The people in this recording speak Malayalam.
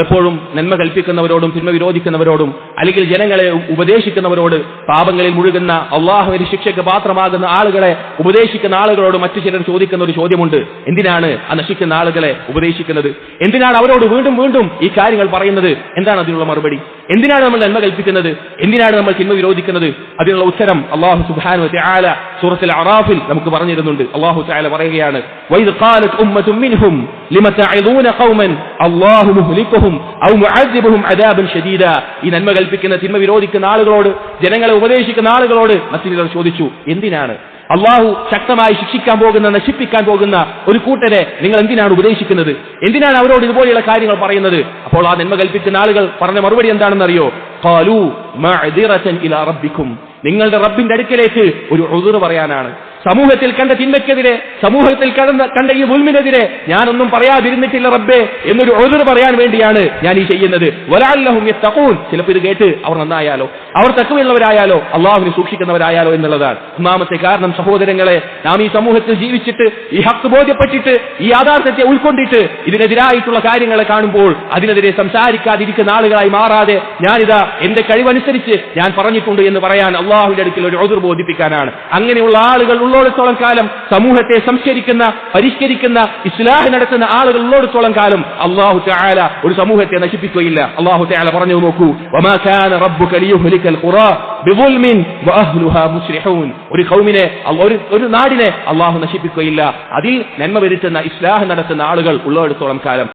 എപ്പോഴും നന്മ കൽപ്പിക്കുന്നവരോടും തിന്മ വിരോധിക്കുന്നവരോടും അല്ലെങ്കിൽ ജനങ്ങളെ ഉപദേശിക്കുന്നവരോട് പാപങ്ങളിൽ മുഴുകുന്ന അള്ളാഹുവിന് ശിക്ഷയ്ക്ക് പാത്രമാകുന്ന ആളുകളെ ഉപദേശിക്കുന്ന ആളുകളോട് മറ്റു ചിലർ ചോദിക്കുന്ന ഒരു ചോദ്യമുണ്ട്. എന്തിനാണ് ആ നശിക്കുന്ന ആളുകളെ ഉപദേശിക്കുന്നത്? എന്തിനാണ് അവരോട് വീണ്ടും വീണ്ടും ഈ കാര്യങ്ങൾ പറയുന്നത്? എന്താണ് അതിനുള്ള മറുപടി? എന്തിനാണ് നമ്മൾ നന്മ കൽപ്പിക്കുന്നത്? എന്തിനാണ് നമ്മൾ തിന്മ വിരോധിക്കുന്നത്? അതിനുള്ള ഉത്തരം അള്ളാഹു സുബാനു സൂറത്തിൽ അറാഫിൽ നമുക്ക് പറഞ്ഞിരുന്നുണ്ട്. അള്ളാഹു ചായ പറയുകയാണ് ഈ നന്മ കൽപ്പിക്കുന്ന തിന്മ വിരോധിക്കുന്ന ആളുകളോട് ജനങ്ങളെ ഉപദേശിക്കുന്ന ആളുകളോട് മസ്ജിദർ ചോദിച്ചു എന്തിനാണ്? അള്ളാഹു ശക്തമായി ശിക്ഷിക്കാൻ പോകുന്ന നശിപ്പിക്കാൻ പോകുന്ന ഒരു കൂട്ടരെ നിങ്ങൾ എന്തിനാണ് ഉപദേശിക്കുന്നത്? എന്തിനാണ് അവരോട് ഇതുപോലെയുള്ള കാര്യങ്ങൾ പറയുന്നത്? അപ്പോൾ ആ നന്മ കൽപ്പിക്കുന്ന ആളുകൾ പറഞ്ഞ മറുപടി എന്താണെന്നറിയോ? നിങ്ങളുടെ റബ്ബിന്റെ അടുക്കലേക്ക് ഒരു ഉതിർ പറയാനാണ്. സമൂഹത്തിൽ കണ്ട തിന്മയ്ക്കെതിരെ സമൂഹത്തിൽ കണ്ട കണ്ട ഈ ഉൽമിനെതിരെ ഞാനൊന്നും പറയാതിരുന്നിട്ടില്ല റബ്ബേ എന്നൊരു ഒതിർ പറയാൻ വേണ്ടിയാണ് ഞാൻ ഈ ചെയ്യുന്നത്. വലാല്ലഹും തക്കൂൻ ചിലപ്പോൾ ഇത് കേട്ട് അവർ നന്നായാലോ? അവർ തക്കവുള്ളവരായാലോ അള്ളാഹുവിനെ സൂക്ഷിക്കുന്നവരായാലോ എന്നുള്ളതാണ് ഒന്നാമത്തെ കാരണം. സഹോദരങ്ങളെ നാം ഈ സമൂഹത്തിൽ ജീവിച്ചിട്ട് ഈ ഹക്ക് ബോധ്യപ്പെട്ടിട്ട് ഈ യാഥാർത്ഥ്യത്തെ ഉൾക്കൊണ്ടിട്ട് ഇതിനെതിരായിട്ടുള്ള കാര്യങ്ങളെ കാണുമ്പോൾ അതിനെതിരെ സംസാരിക്കാതിരിക്കുന്ന ആളുകളായി മാറാതെ ഞാനിതാ എന്റെ കഴിവനുസരിച്ച് ഞാൻ പറഞ്ഞിട്ടുണ്ട് എന്ന് പറയാൻ അള്ളാഹുവിന്റെ അടുക്കൽ ഒരു ഒതുർ ബോധിപ്പിക്കാനാണ്. അങ്ങനെയുള്ള ആളുകൾ ഉള്ളോടത്തോളം കാലം സമൂഹത്തെ സംസ്കരിക്കുന്ന പരിഷ്കരിക്കുന്ന ഇസ്ലാഹ് നടത്തുന്ന ആളുകൾ ഉള്ളോടത്തോളം കാലം അള്ളാഹു ചായാല ഒരു സമൂഹത്തെ നശിപ്പിക്കുകയില്ല. അള്ളാഹു ചായാല പറഞ്ഞു നോക്കൂ ഒരു കൗമിനെ ഒരു നാടിനെ അള്ളാഹു നശിപ്പിക്കുകയില്ല. അതിൽ നന്മ വരുത്തുന്ന ഇസ്ലാഹ് നടത്തുന്ന ആളുകൾ ഉള്ളിടത്തോളം കാലം